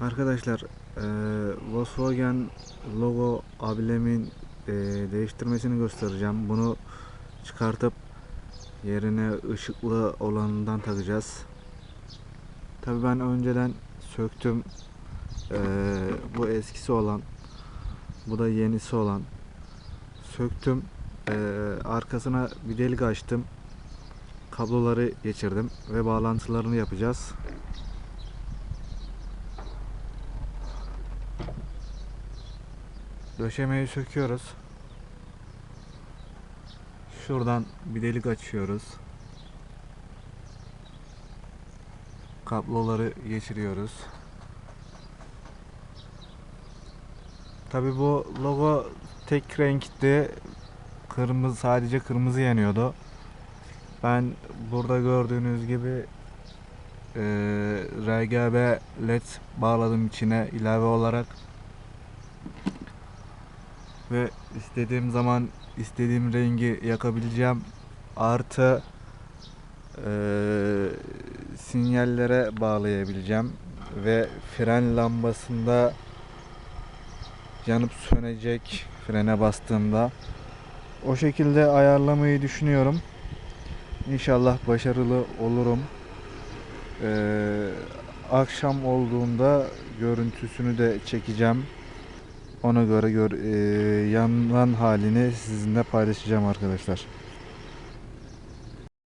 Arkadaşlar eee, Volkswagen logo amblemin eee, değiştirmesini göstereceğim. Bunu çıkartıp yerine ışıklı olanından takacağız. Tabii ben önceden söktüm. Eee, bu eskisi olan, bu da yenisi olan. Söktüm. Eee, arkasına bir delik açtım. Kabloları geçirdim ve bağlantılarını yapacağız. Döşemeyi söküyoruz. Şuradan bir delik açıyoruz. Kabloları geçiriyoruz. Tabi bu logo tek renkti. Kırmızı sadece kırmızı yanıyordu. Ben burada gördüğünüz gibi eee RGB led bağladım içine ilave olarak ve istediğim zaman istediğim rengi yakabileceğim artı eee, sinyallere bağlayabileceğim ve fren lambasında yanıp sönecek frene bastığımda o şekilde ayarlamayı düşünüyorum. İnşallah başarılı olurum. Eee, akşam olduğunda görüntüsünü de çekeceğim. Ona göre gör, eee, yanan halini sizinle paylaşacağım arkadaşlar.